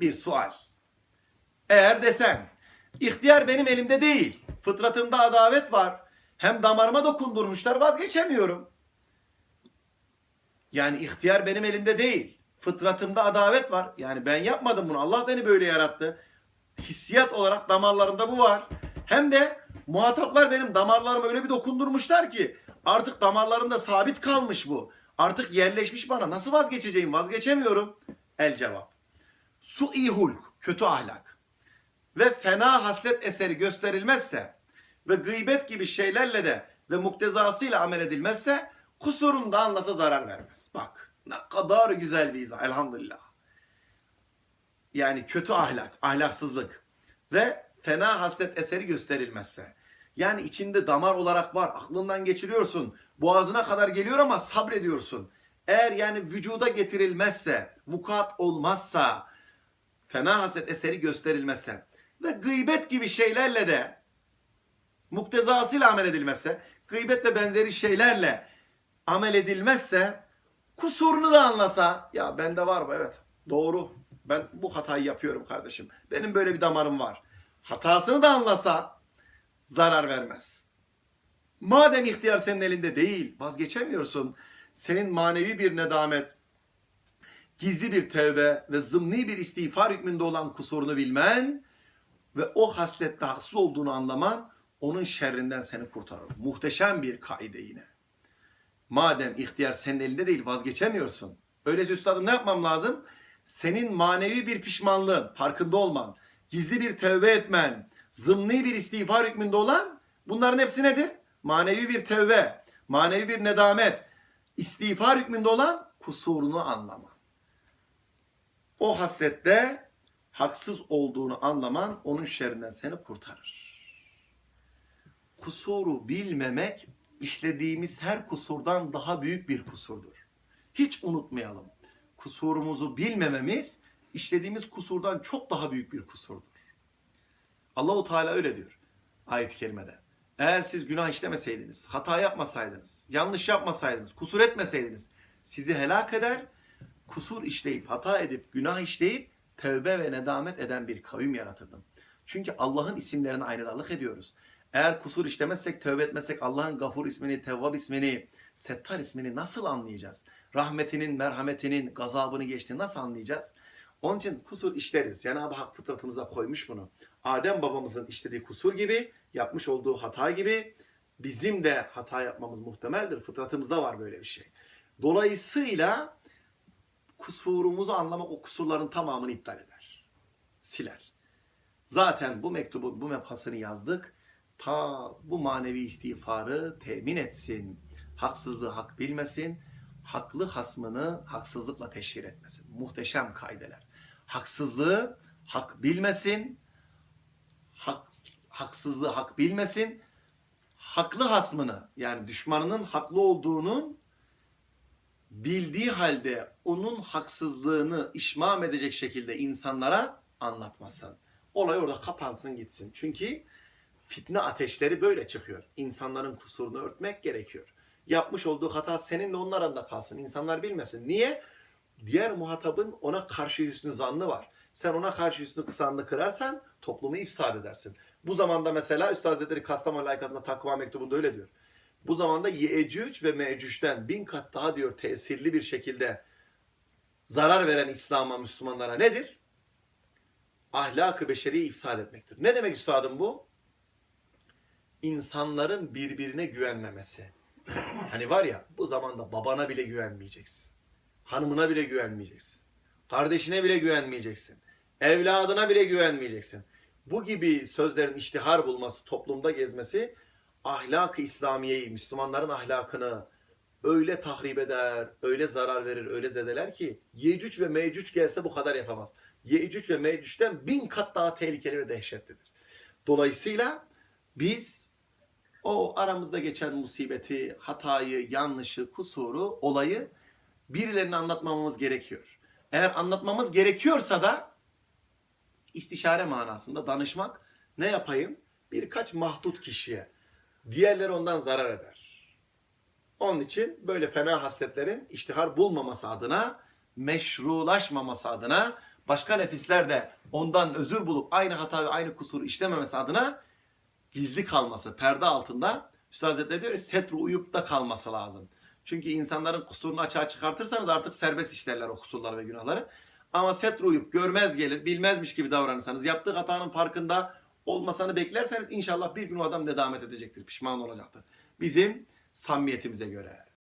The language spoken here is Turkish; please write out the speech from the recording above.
bir sual. Eğer desen ihtiyar benim elimde değil. Fıtratımda adavet var. Hem damarıma dokundurmuşlar vazgeçemiyorum. Yani ihtiyar benim elimde değil. Fıtratımda adavet var. Yani ben yapmadım bunu. Allah beni böyle yarattı. Hissiyat olarak damarlarımda bu var. Hem de muhataplar benim damarlarıma öyle bir dokundurmuşlar ki artık damarlarımda sabit kalmış bu. Artık yerleşmiş bana. Nasıl vazgeçeceğim? Vazgeçemiyorum. El cevap. Su-i hulk, kötü ahlak ve fena haslet eseri gösterilmezse ve gıybet gibi şeylerle de ve muktezasıyla amel edilmezse kusurunu da anlasa zarar vermez. Bak ne kadar güzel bir izah elhamdülillah. Yani kötü ahlak, ahlaksızlık ve fena haslet eseri gösterilmezse. Yani içinde damar olarak var, aklından geçiriyorsun, boğazına kadar geliyor ama sabrediyorsun. Eğer yani vücuda getirilmezse, vukuat olmazsa, fena hasret eseri gösterilmezse ve gıybet gibi şeylerle de muktezasıyla amel edilmezse, gıybet ve benzeri şeylerle amel edilmezse, kusurunu da anlasa, ya bende var bu evet doğru ben bu hatayı yapıyorum kardeşim. Benim böyle bir damarım var. Hatasını da anlasa zarar vermez. Madem ihtiyar senin elinde değil, vazgeçemiyorsun. Senin manevi bir nedamet, gizli bir tevbe ve zımni bir istiğfar hükmünde olan kusurunu bilmen ve o haslette haksız olduğunu anlaman onun şerrinden seni kurtarır. Muhteşem bir kaide yine. Madem ihtiyar senin elinde değil vazgeçemiyorsun. Öyleyse üstadım ne yapmam lazım? Senin manevi bir pişmanlığın, farkında olman, gizli bir tevbe etmen, zımni bir istiğfar hükmünde olan bunların hepsi nedir? Manevi bir tevbe, manevi bir nedamet, istiğfar hükmünde olan kusurunu anlaman. O haslette haksız olduğunu anlaman onun şerrinden seni kurtarır. Kusuru bilmemek işlediğimiz her kusurdan daha büyük bir kusurdur. Hiç unutmayalım. Kusurumuzu bilmememiz işlediğimiz kusurdan çok daha büyük bir kusurdur. Allahu Teala öyle diyor ayet-i kerimede. Eğer siz günah işlemeseydiniz, hata yapmasaydınız, yanlış yapmasaydınız, kusur etmeseydiniz sizi helak eder, kusur işleyip, hata edip, günah işleyip tevbe ve nedamet eden bir kavim yaratırdım. Çünkü Allah'ın isimlerine aynadarlık ediyoruz. Eğer kusur işlemezsek, tövbe etmezsek Allah'ın gafur ismini, tevvab ismini, settar ismini nasıl anlayacağız? Rahmetinin, merhametinin, gazabını geçtiğini nasıl anlayacağız? Onun için kusur işleriz. Cenab-ı Hak fıtratımıza koymuş bunu. Adem babamızın işlediği kusur gibi, yapmış olduğu hata gibi bizim de hata yapmamız muhtemeldir. Fıtratımızda var böyle bir şey. Dolayısıyla kusurumuzu anlamak o kusurların tamamını iptal eder. Siler. Zaten bu mektubu, bu mebhasını yazdık. Ta bu manevi istiğfarı temin etsin. Haksızlığı hak bilmesin. Haklı hasmını haksızlıkla teşhir etmesin. Muhteşem kaideler. Haksızlığı hak bilmesin. Hak, haksızlığı hak bilmesin. Haklı hasmını yani düşmanının haklı olduğunun bildiği halde onun haksızlığını işmam edecek şekilde insanlara anlatmasın. Olay orada kapansın gitsin. Çünkü fitne ateşleri böyle çıkıyor. İnsanların kusurunu örtmek gerekiyor. Yapmış olduğu hata seninle onun aranda kalsın. İnsanlar bilmesin. Niye? Diğer muhatabın ona karşı hüsnü zannı var. Sen ona karşı hüsnü zannı kırarsan toplumu ifsad edersin. Bu zamanda mesela Üstad Hazretleri Kastamonu layıkasında takva mektubunda öyle diyor. Bu zamanda Yecüc ve Mecüc'ten bin kat daha diyor tesirli bir şekilde zarar veren İslam'a, Müslümanlara nedir? Ahlak-ı beşeriye ifsad etmektir. Ne demek üstadım bu? İnsanların birbirine güvenmemesi. Hani var ya bu zamanda babana bile güvenmeyeceksin. Hanımına bile güvenmeyeceksin. Kardeşine bile güvenmeyeceksin. Evladına bile güvenmeyeceksin. Bu gibi sözlerin iştihar bulması, toplumda gezmesi ahlak-ı İslamiye'yi, Müslümanların ahlakını öyle tahrip eder, öyle zarar verir, öyle zedeler ki Yecüc ve Mecüc gelse bu kadar yapamaz. Yecüc ve Mecüc'ten bin kat daha tehlikeli ve dehşetlidir. Dolayısıyla biz o aramızda geçen musibeti, hatayı, yanlışı, kusuru, olayı birilerine anlatmamamız gerekiyor. Eğer anlatmamız gerekiyorsa da istişare manasında danışmak ne yapayım? Birkaç mahdut kişiye. Diğerleri ondan zarar eder. Onun için böyle fena hasletlerin iştihar bulmaması adına, meşrulaşmaması adına başka nefisler de ondan özür bulup aynı hata ve aynı kusuru işlememesi adına gizli kalması, perde altında Üstad Hazretleri diyor ki setru uyup da kalması lazım. Çünkü insanların kusurunu açığa çıkartırsanız artık serbest işlerler o kusurları ve günahları. Ama setru uyup görmez gelir, bilmezmiş gibi davranırsanız, yaptığı hatanın farkında olmasını beklerseniz inşallah bir gün o adam nedamet edecektir, pişman olacaktır. Bizim samimiyetimize göre.